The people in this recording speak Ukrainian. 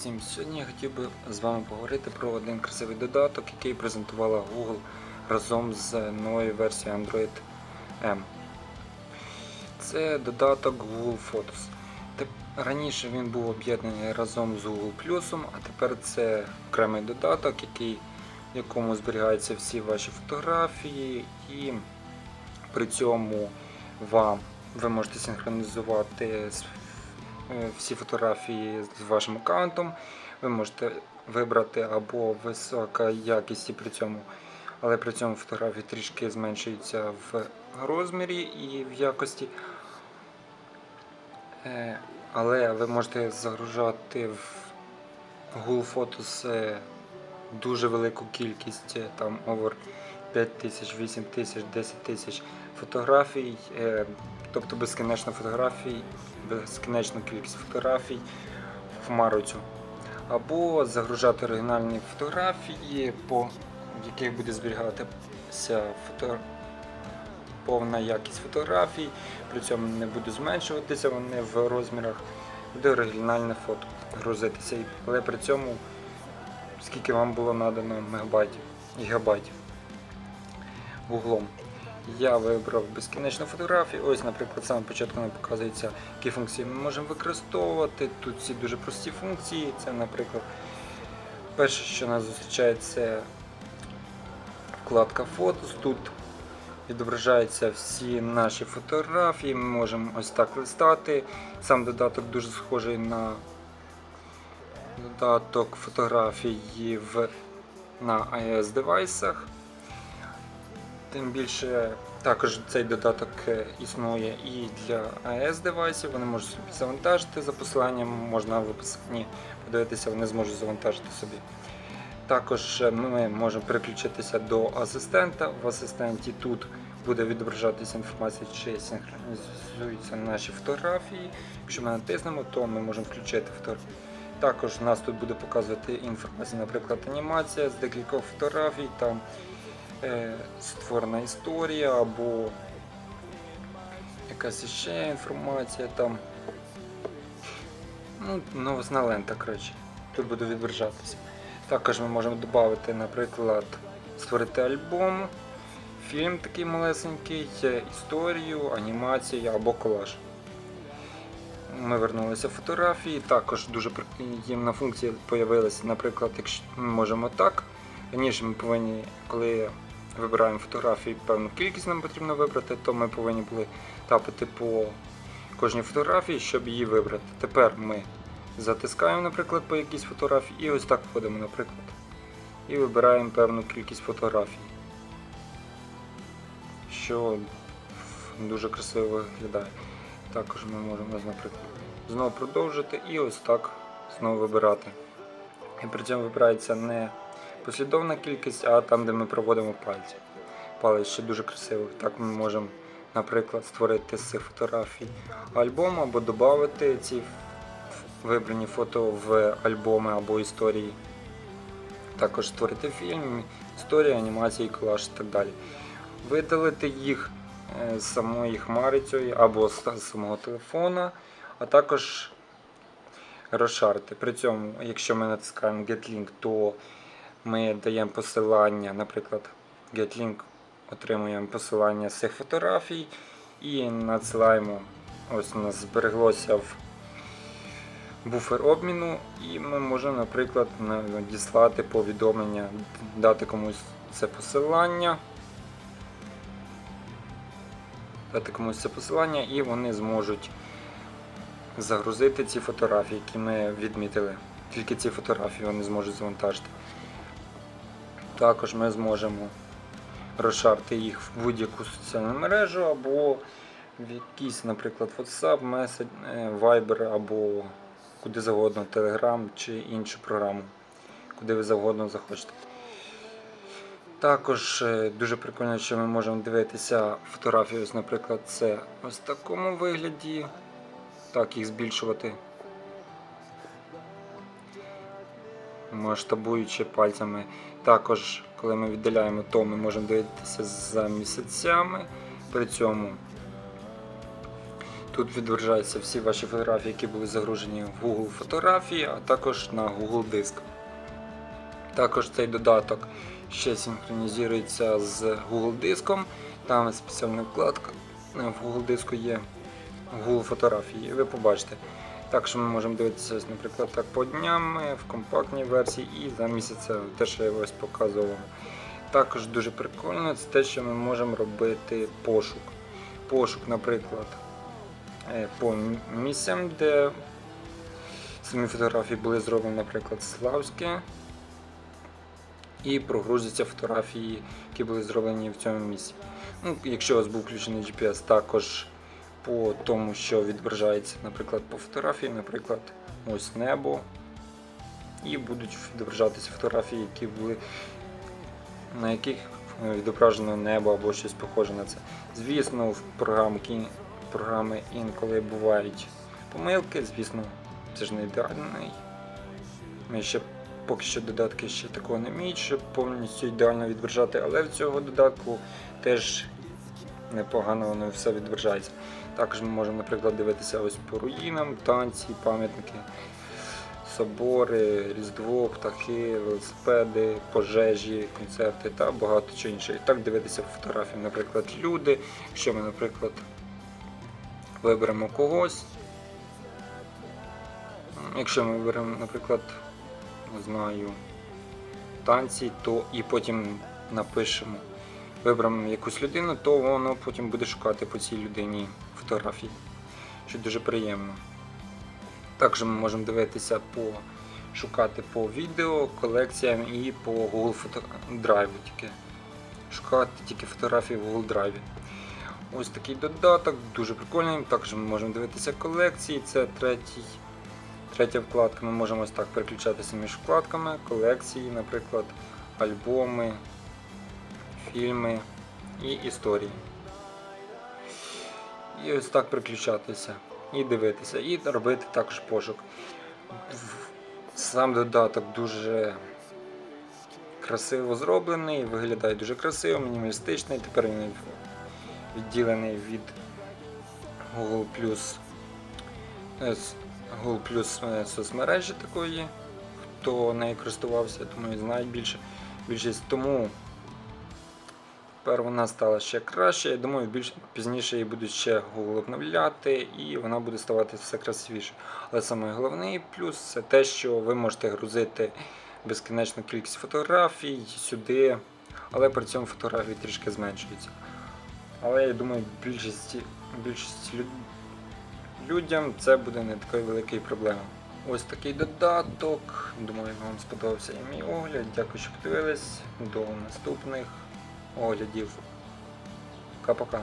всім! Сьогодні я хотів би з вами поговорити про один красивий додаток, який презентувала Google разом з новою версією Android M. Це додаток Google Photos. Раніше він був об'єднаний разом з Google а тепер це окремий додаток, який, в якому зберігаються всі ваші фотографії, і при цьому вам ви можете синхронізувати всі фотографії з вашим аккаунтом. Ви можете вибрати або висока якість при цьому, але при цьому фотографії трішки зменшуються в розмірі і в якості. Е, Але ви можете загружати в Google Photos е, дуже велику кількість, е, там over 5 тисяч, 8 тисяч, 10 тисяч фотографій, е, тобто безкінечно фотографій, безкінечну кількість фотографій в цю. Або загружати оригінальні фотографії, по яких буде зберігатися фото... повна якість фотографій, при цьому не буде зменшуватися вони в розмірах, буде оригінальне фото грузитися, але при цьому скільки вам було надано мегабайтів, гігабайтів вуглом. Я вибрав безкінечну фотографію. Ось, наприклад, саме початку нам показується, які функції ми можемо використовувати. Тут всі дуже прості функції. Це, наприклад, перше, що нас зустрічає, це вкладка Фотос. Тут відображаються всі наші фотографії. Ми можемо ось так листати. Сам додаток дуже схожий на додаток фотографії в, на iOS девайсах. Тим більше також цей додаток е, існує і для iOS девайсів. Вони можуть собі завантажити за посиланням, можна в описанні подивитися, вони зможуть завантажити собі. Також е, ми можемо переключитися до асистента. В асистенті тут буде відображатися інформація, чи синхронізуються наші фотографії. Якщо ми натиснемо, то ми можемо включити фотографії. Також у нас тут буде показувати інформація, наприклад, анімація з декількох фотографій. Створена історія або якась ще інформація там. Ну, новосна лента, коротше, тут буде відображатися. Також ми можемо додати, наприклад, створити альбом, фільм такий малесенький, е, історію, анімацію або колаж. Ми вернулися в фотографії. Також дуже приємна функція з'явилася, наприклад, якщо ми можемо так. Раніше ми повинні, коли вибираємо фотографії, певну кількість нам потрібно вибрати, то ми повинні були тапати по кожній фотографії, щоб її вибрати. Тепер ми затискаємо, наприклад, по якійсь фотографії і ось так входимо, наприклад. І вибираємо певну кількість фотографій. Що дуже красиво виглядає. Також ми можемо, наприклад, знову продовжити і ось так знову вибирати. І при цьому вибирається не послідовна кількість, а там, де ми проводимо пальці. Палець ще дуже красиво. Так ми можемо, наприклад, створити з цих фотографій альбом або додати ці вибрані фото в альбоми або історії. Також створити фільм, історію, анімації, колаж і так далі. Видалити їх е, з самої хмари цієї або з самого телефона, а також розшарити. При цьому, якщо ми натискаємо Get Link, то ми даємо посилання, наприклад, Get Link, отримуємо посилання з цих фотографій і надсилаємо. Ось у нас збереглося в буфер обміну, і ми можемо, наприклад, надіслати повідомлення, дати комусь це посилання. Дати комусь це посилання, і вони зможуть загрузити ці фотографії, які ми відмітили. Тільки ці фотографії вони зможуть завантажити. Також ми зможемо розшарити їх в будь-яку соціальну мережу або в якийсь, наприклад, WhatsApp, Messenger, е, Viber або куди завгодно, Telegram чи іншу програму, куди ви завгодно захочете. Також е, дуже прикольно, що ми можемо дивитися фотографії, ось, наприклад, це ось в такому вигляді. Так, їх збільшувати. Масштабуючи пальцями. Також, коли ми віддаляємо, то ми можемо дивитися за місяцями. При цьому Тут відображаються всі ваші фотографії, які були загружені в Google фотографії, а також на Google диск. Також цей додаток ще синхронізується з Google диском. Там спеціальна вкладка в Google диску є Google фотографії. Ви побачите. Також ми можемо дивитися, наприклад, так по дням е, в компактній версії і за місяця те, що я ось показував. Також дуже прикольно це те, що ми можемо робити пошук. Пошук, наприклад, е, по місцям, де самі фотографії були зроблені, наприклад, Славське. І прогрузяться фотографії, які були зроблені в цьому місці. Ну, якщо у вас був включений GPS, також по тому, що відображається, наприклад, по фотографії, наприклад, ось небо. І будуть відображатися фотографії, які були, на яких е, відображено небо або щось похоже на це. Звісно, в програмки, програми інколи бувають помилки, звісно, це ж не ідеальний. Ми ще поки що додатки ще такого не вміють, щоб повністю ідеально відображати, але в цього додатку теж непогано воно все відображається. Також ми можемо, наприклад, дивитися ось по руїнам, танці, пам'ятники, собори, різдво, птахи, велосипеди, пожежі, концерти та багато чого іншого. І так дивитися фотографії, наприклад, люди. Якщо ми, наприклад, виберемо когось. Якщо ми виберемо, наприклад, не знаю, танці, то і потім напишемо, виберемо якусь людину, то воно потім буде шукати по цій людині фотографії, що дуже приємно. Також ми можемо дивитися по шукати по відео, колекціям і по Google. Drive тільки. Шукати тільки фотографії в Google Drive. Ось такий додаток, дуже прикольний. Також ми можемо дивитися колекції, це третій. Третя вкладка, ми можемо ось так переключатися між вкладками, колекції, наприклад, альбоми, фільми і історії. І ось так переключатися, і дивитися, і робити також пошук. Сам додаток дуже красиво зроблений, виглядає дуже красиво, мінімалістичний. Тепер він відділений від Google е, Google Plus е, соцмережі такої. Хто нею користувався, думаю, знає більше більшість. Тому тепер вона стала ще краще. Я думаю, більш пізніше її будуть ще Google обновляти і вона буде ставати все красивіше. Але саме головний плюс це те, що ви можете грузити безкінечну кількість фотографій сюди, але при цьому фотографії трішки зменшуються. Але я думаю, більшість, більшість люд- людям це буде не такою великою проблемою. Ось такий додаток. Думаю, вам сподобався і мій огляд. Дякую, що подивились. До наступних оглядів. Пока-пока.